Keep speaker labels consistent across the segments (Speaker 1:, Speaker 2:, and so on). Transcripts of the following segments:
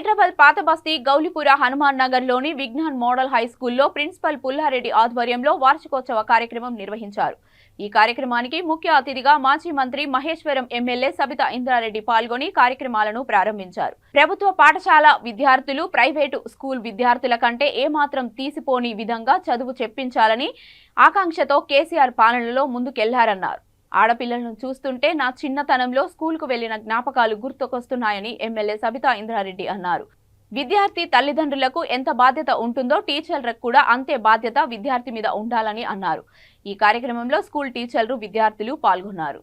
Speaker 1: హైదరాబాద్ పాత బస్తీ గౌలిపుర హనుమాన్ నగర్లోని విజ్ఞాన్ మోడల్ హై స్కూల్లో ప్రిన్సిపల్ పుల్లారెడ్డి ఆధ్వర్యంలో వార్షికోత్సవ కార్యక్రమం నిర్వహించారు. ఈ కార్యక్రమానికి ముఖ్య అతిథిగా మాజీ మంత్రి మహేశ్వరం ఎమ్మెల్యే సబితా ఇంద్రారెడ్డి పాల్గొని కార్యక్రమాలను ప్రారంభించారు. ప్రభుత్వ పాఠశాల విద్యార్థులు ప్రైవేటు స్కూల్ విద్యార్థుల కంటే ఏమాత్రం తీసిపోని విధంగా చదువు చెప్పించాలని ఆకాంక్షతో కేసీఆర్ పాలనలో ముందుకెళ్ళారన్నారు. ఆడపిల్లలను చూస్తుంటే నా చిన్నతనంలో స్కూల్కు వెళ్ళిన జ్ఞాపకాలు గుర్తుకొస్తున్నాయని ఎమ్మెల్యే సబితా ఇంద్రారెడ్డి అన్నారు. విద్యార్థి తల్లిదండ్రులకు ఎంత బాధ్యత ఉంటుందో టీచర్లకు కూడా అంతే బాధ్యత విద్యార్థి మీద ఉండాలని అన్నారు. ఈ కార్యక్రమంలో స్కూల్ టీచర్లు విద్యార్థులు పాల్గొన్నారు.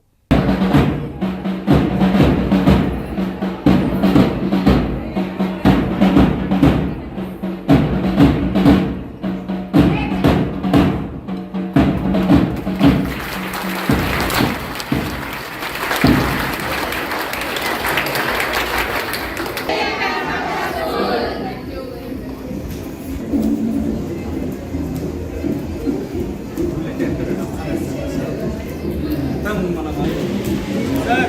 Speaker 2: Mga 慢来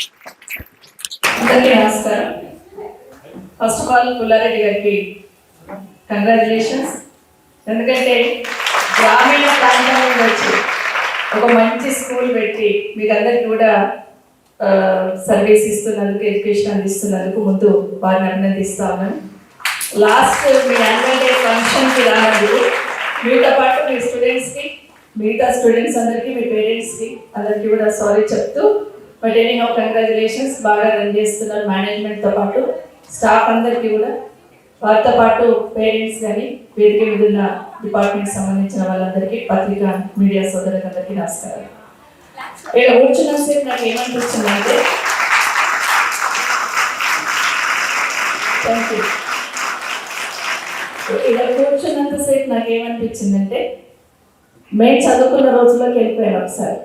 Speaker 2: అందరికీ నమస్కారం. ఫస్ట్ ఆఫ్ ఆల్ పుల్లారెడ్డి గారికి కంగ్రాచులేషన్స్ ఎందుకంటే గ్రామీణ ప్రాంతంలో వచ్చి ఒక మంచి స్కూల్ పెట్టి మీకు అందరికి కూడా సర్వీస్ ఇస్తున్నందుకు ఎడ్యుకేషన్ అందిస్తున్నందుకు ముందు వారిని అభినందిస్తా ఉన్నాను. లాస్ట్ మీ యాన్యువల్ డే ఫంక్షన్కి రాదు మీతో పాటు మీ స్టూడెంట్స్కి మిగతా స్టూడెంట్స్ అందరికీ మీ పేరెంట్స్కి అందరికీ కూడా సారీ చెప్తూ బట్ ఎనీహౌ కంగ్రాచులేషన్స్ బాగా రన్ చేస్తున్నారు మేనేజ్మెంట్తో పాటు. స్టాఫ్ అందరికీ కూడా. వారితో పాటు పేరెంట్స్ కానీ వేదిక మీద ఉన్న డిపార్ట్మెంట్ సంబంధించిన వాళ్ళందరికీ పత్రిక మీడియా సోదరులకు అందరికీ నమస్కారం ఇక్కడ కూర్చున్నంతసేపు నాకు ఏమనిపిస్తుందంటే థ్యాంక్ యూ ఇక్కడ కూర్చున్నంతసేపు నాకు ఏమనిపించిందంటే మేము చదువుకున్న రోజుల్లోకి వెళ్ళిపోయాను ఒకసారి.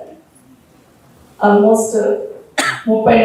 Speaker 2: ఆల్మోస్ట్ ముప్పై